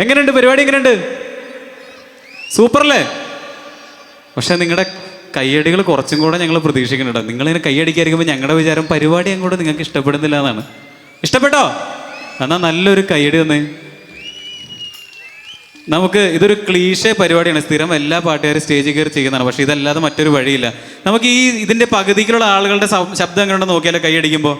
എങ്ങനെയുണ്ട് പരിപാടി? എങ്ങനെയുണ്ട്? സൂപ്പറല്ലേ? പക്ഷെ നിങ്ങളുടെ കൈയടികൾ കുറച്ചും കൂടെ ഞങ്ങൾ പ്രതീക്ഷിക്കുന്നുണ്ട്. നിങ്ങളിങ്ങനെ കൈയടിക്കാതിരിക്കുമ്പോൾ ഞങ്ങളുടെ വിചാരം പരിപാടി അങ്ങോട്ട് നിങ്ങൾക്ക് ഇഷ്ടപ്പെടുന്നില്ല എന്നാണ് ഇഷ്ടപ്പെട്ടോ? എന്നാൽ നല്ലൊരു കൈയടി തന്നെ. നമുക്ക് ഇതൊരു ക്ലീശ പരിപാടിയാണ്. സ്ഥിരം എല്ലാ പാട്ടുകാരും സ്റ്റേജിൽ കയറി ചെയ്യുന്നതാണ്. പക്ഷേ ഇതല്ലാതെ മറ്റൊരു വഴിയില്ല. നമുക്ക് ഈ ഇതിന്റെ പകുതിക്കുള്ള ആളുകളുടെ ശബ്ദം എങ്ങനെ നോക്കിയാലോ കൈയടിക്കുമ്പോൾ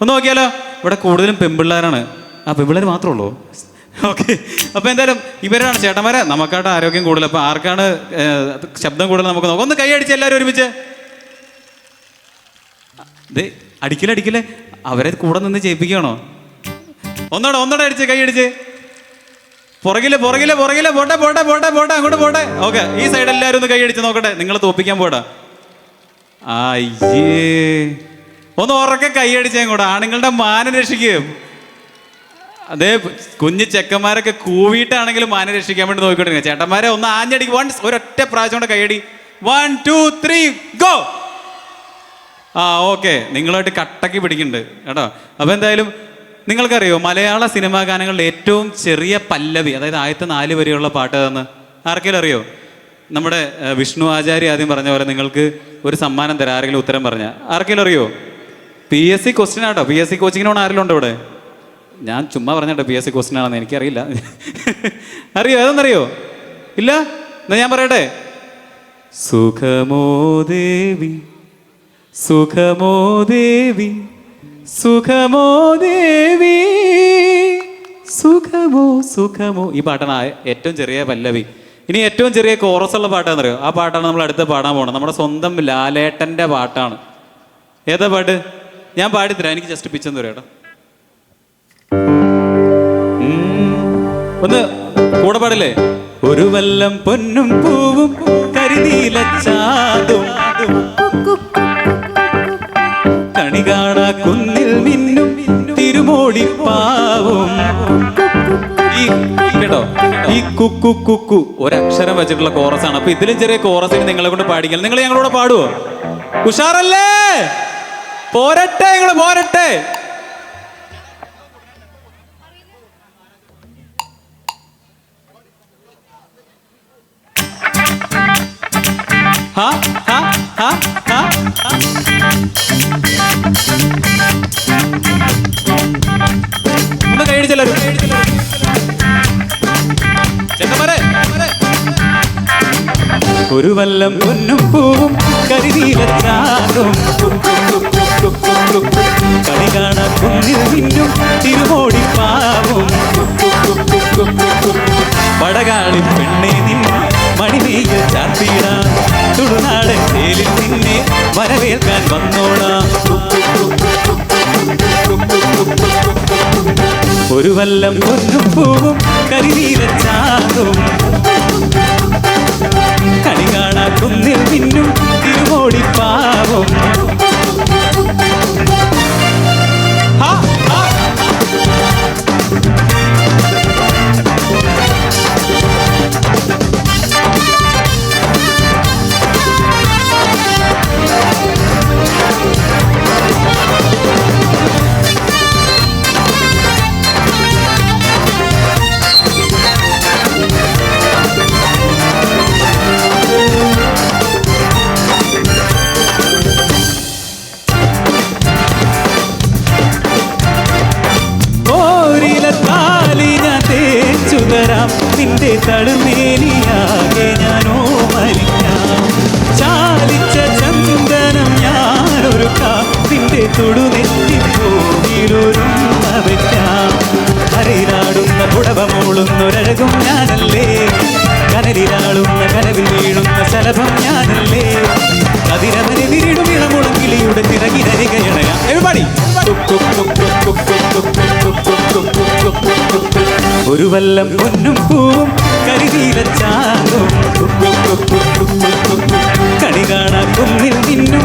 ഒന്ന് നോക്കിയാലോ? ഇവിടെ കൂടുതലും പെമ്പിള്ളേരാണ്. ആ പെമ്പിള്ളേർ മാത്രമേ ഉള്ളൂ? ഓക്കെ. അപ്പോൾ എന്തായാലും ഇവരാണ് ചേട്ടന്മാരെ. നമുക്കായിട്ട് ആരോഗ്യം കൂടുതൽ. അപ്പോൾ ആർക്കാണ് ശബ്ദം കൂടുതൽ നമുക്ക് നോക്കാം. ഒന്ന് കൈ അടിച്ച് എല്ലാവരും ഒരുമിച്ച്. അടിക്കില്ല അടിക്കലേ അടിക്കലേ അവരെ കൂടെ നിന്ന് ചെയ്യിപ്പിക്കുകയാണോ ഒന്നോടെ ഒന്നോടെ അടിച്ച് കൈ അടിച്ച്. പുറകിൽ പുറകിൽ പുറകിൽ. പോട്ടെ പോട്ടെ പോട്ടെ പോട്ടെ അങ്ങോട്ട് പോട്ടെ. ഓക്കെ ഈ സൈഡ് എല്ലാവരും ഒന്ന് കൈ അടിച്ച് നോക്കട്ടെ. നിങ്ങൾ തോപ്പിക്കാൻ പോടാ അയ്യേ. ഒന്ന് ഉറക്കെ കൈ അടിച്ചേ കൂടെ ആണുങ്ങളുടെ മാനം രക്ഷിക്കും. അതേ കുഞ്ഞു ചെക്കന്മാരൊക്കെ കൂവിയിട്ടാണെങ്കിലും മാന രക്ഷിക്കാൻ വേണ്ടി നോക്കിക്കൊണ്ടിരിക്കുക ചേട്ടന്മാരെ ഒന്ന് ആഞ്ഞടി വൺ ഒരൊറ്റ പ്രാവശ്യം കൊണ്ട് കൈയടി വൺ ടു ത്രീ ഗോ ആ ഓക്കെ നിങ്ങളായിട്ട് കട്ടക്കി പിടിക്കുന്നുണ്ട് കേട്ടോ. അപ്പോൾ എന്തായാലും നിങ്ങൾക്കറിയോ മലയാള സിനിമാ ഗാനങ്ങളിൽ ഏറ്റവും ചെറിയ പല്ലവി അതായത് ആദ്യത്തെ നാല് വരെയുള്ള പാട്ട് ഏതെന്ന്? ആർക്കെങ്കിലും അറിയോ? നമ്മുടെ വിഷ്ണു ആചാര്യ ആദ്യം പറഞ്ഞ പോലെ നിങ്ങൾക്ക് ഒരു സമ്മാനം തരാം ആരെങ്കിലും ഉത്തരം പറഞ്ഞ. ആർക്കെങ്കിലും അറിയോ? പി എസ് സി ക്വസ്റ്റ്യൻ ആട്ടോ. പി എസ് സി കോച്ചിങ്ങിനോട് ആരെങ്കിലും ഉണ്ടോ ഇവിടെ? ഞാൻ ചുമ്മാ പറഞ്ഞിട്ടോ പി എസ് സി ക്വസ്റ്റൻ ആണെന്ന് എനിക്കറിയില്ല. അറിയോ? ഏതെന്നറിയോ ഇല്ല? എന്നാ ഞാൻ പറയട്ടെ. സുഖമോ ദേവി സുഖമോ ദേവി സുഖമോ ദേവി സുഖമോ. സുഖമോ ഈ പാട്ടാണ് ഏറ്റവും ചെറിയ പല്ലവി. ഇനി ഏറ്റവും ചെറിയ കോറസ് ഉള്ള പാട്ടാണെന്നറിയോ? ആ പാട്ടാണ് നമ്മൾ അടുത്ത പാടാൻ പോകണം നമ്മുടെ സ്വന്തം ലാലേട്ടന്റെ പാട്ടാണ്. ഏതാ പാട്ട്? ഞാൻ പാടിത്തരാം. എനിക്ക് ജസ്റ്റ് പിച്ചെന്ന് ഉം. ഒന്ന് കൂടെ പാടില്ലേ? ഒരു വല്ലം പൊന്നും പൂവും കരുതിയിലച്ചാതും കണി കാണാ കുന്നിൽ മിന്നും തിരുമോടിപ്പാവും ഈ കേട്ടോ ഈ കുക്കു കുക്കു ഒരക്ഷരം വെച്ചിട്ടുള്ള കോറസ് ആണ് അപ്പൊ ഇതിലും ചെറിയ കോറസിന് നിങ്ങളെ കൊണ്ട് പാടിക്കാൻ നിങ്ങൾ ഞങ്ങളോട് പാടുവോ? ഉഷാറല്ലേ? പോരട്ടെ നിങ്ങൾ പോരട്ടെ. ഒരു വല്ലം പൊന്നും പൂവും കരിനീലച്ചാകും കളി കുന്നിൽ മിന്നും തിരുമോടിപ്പാവും പടകാളി പെണ്ണേ നിന്നും മണിമേയ ചാർത്തിയിടാൻ തുടുനാടൻ തേലിൽ നിന്നെ വരവേൽക്കാൻ വന്നോളാം ഒരു വല്ലം പൊന്നും പൂവും കരിനീലച്ചാകും കണി കാണാ കുന്നിൽ പിന്നും തിരുമോടിപ്പാവും കനലിലാളുന്ന കനവിൽ വീഴുന്ന ശലഭം ഞാനല്ലേ? കതിരവനെ വിരിടും ഇളമുളങ്കിളിയുടെ കിളിയുടെ എവിടെ ഒരു വല്ലം പൊന്നും പൂവും കരുതിയിലച്ചാകും കണി കാണാ കുന്നിൽ നിന്നും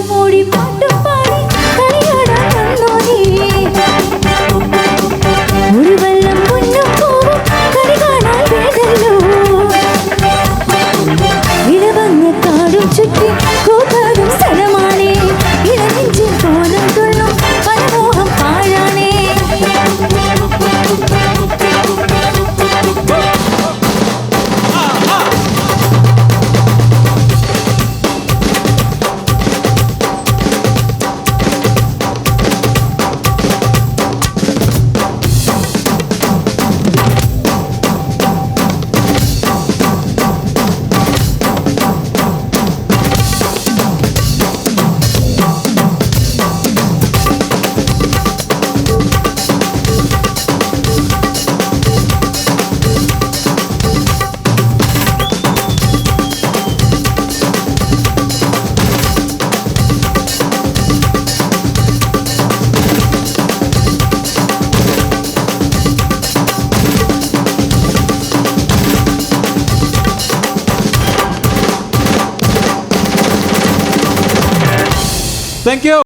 曇りま